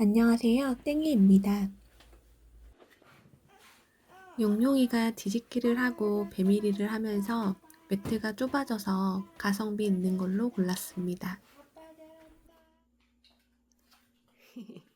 안녕하세요. 땡이입니다. 용용이가 뒤집기를 하고 배밀이를 하면서 매트가 좁아져서 가성비 있는 걸로 골랐습니다.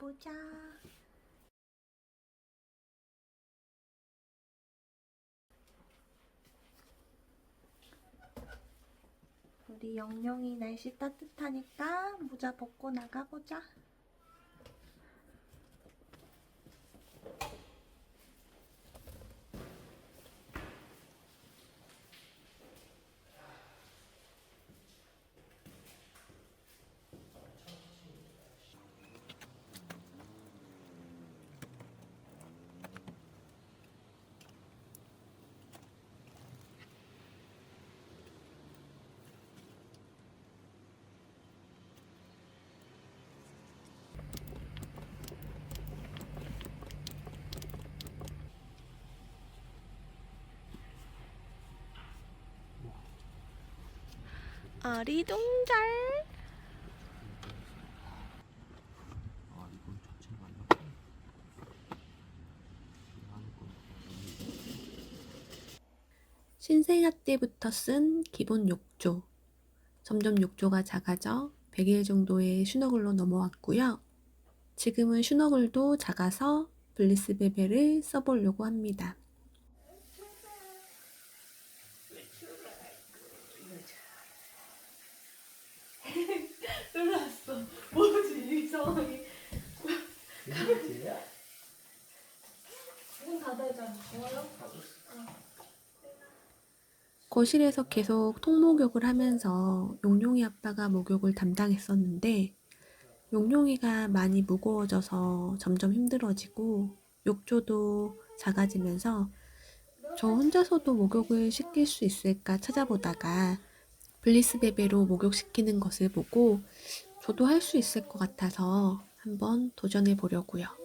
가 보자. 우리 영영이 날씨 따뜻하니까 모자 벗고 나가보자. 아 아니야. 신생아 때부터 쓴 기본 욕조. 점점 욕조가 작아져 100일 정도의 슈너글로 넘어왔고요. 지금은 슈너글도 작아서 블리스베베를 써보려고 합니다. 놀랐어. 뭐지 이 상황이? 이제야? 문 닫아자. 거실에서 계속 통목욕을 하면서 용용이 아빠가 목욕을 담당했었는데 용용이가 많이 무거워져서 점점 힘들어지고 욕조도 작아지면서 저 혼자서도 목욕을 시킬 수 있을까 찾아보다가 블리스베베로 목욕시키는 것을 보고 저도 할 수 있을 것 같아서 한번 도전해 보려고요.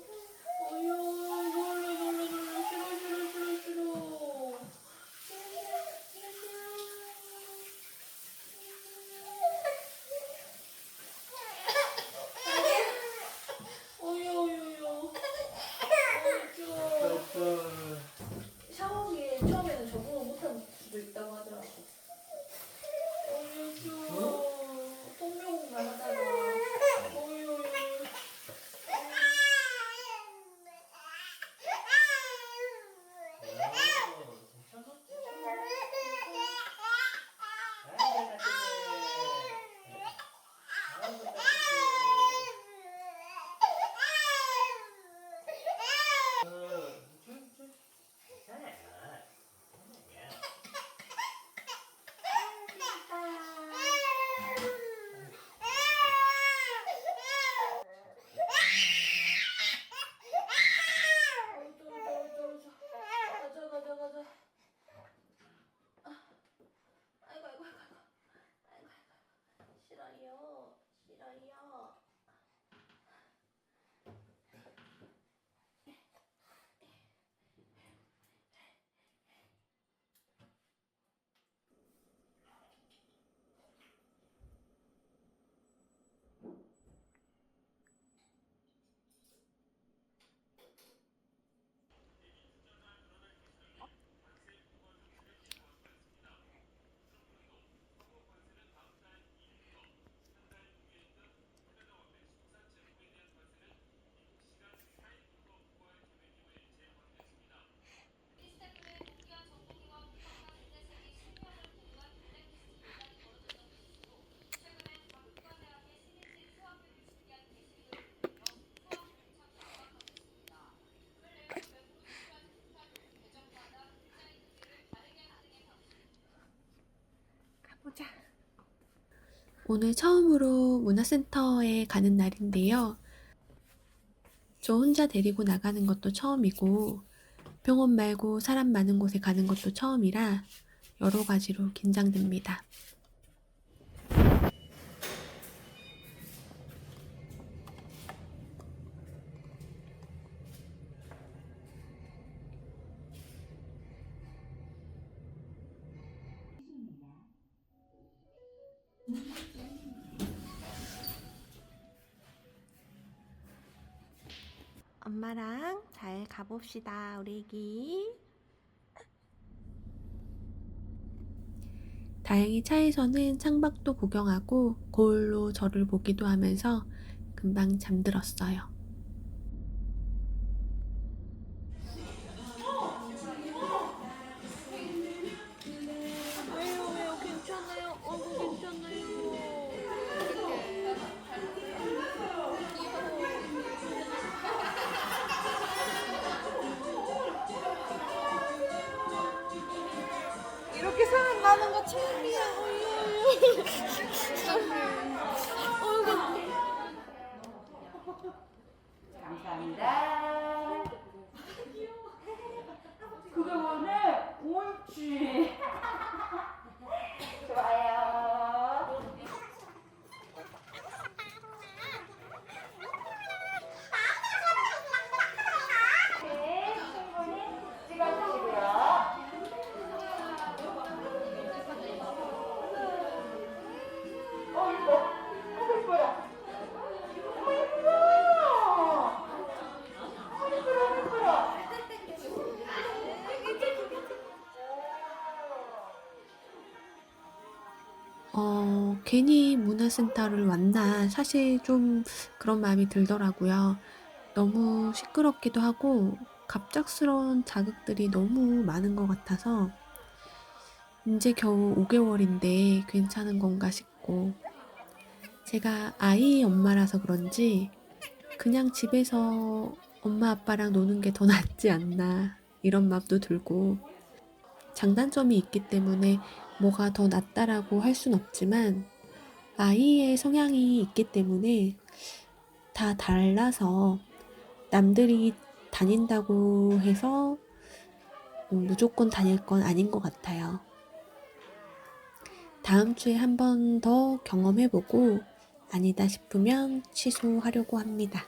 보자. 오늘 처음으로 문화센터에 가는 날인데요. 저 혼자 데리고 나가는 것도 처음이고, 병원 말고 사람 많은 곳에 가는 것도 처음이라 여러 가지로 긴장됩니다. 엄마랑 잘 가봅시다, 우리 애기. 다행히 차에서는 창밖도 구경하고 거울로 저를 보기도 하면서 금방 잠들었어요. 많은 거 처음이야 감사합니다. 그게 뭐네? 옳지. 어, 괜히 문화센터를 왔나 사실 좀 그런 마음이 들더라고요. 너무 시끄럽기도 하고 갑작스러운 자극들이 너무 많은 것 같아서 이제 겨우 5개월인데 괜찮은 건가 싶고 제가 아이 엄마라서 그런지 그냥 집에서 엄마 아빠랑 노는 게 더 낫지 않나 이런 마음도 들고 장단점이 있기 때문에 뭐가 더 낫다라고 할 순 없지만 아이의 성향이 있기 때문에 다 달라서 남들이 다닌다고 해서 음, 무조건 다닐 건 아닌 것 같아요. 다음 주에 한 번 더 경험해보고 아니다 싶으면 취소하려고 합니다.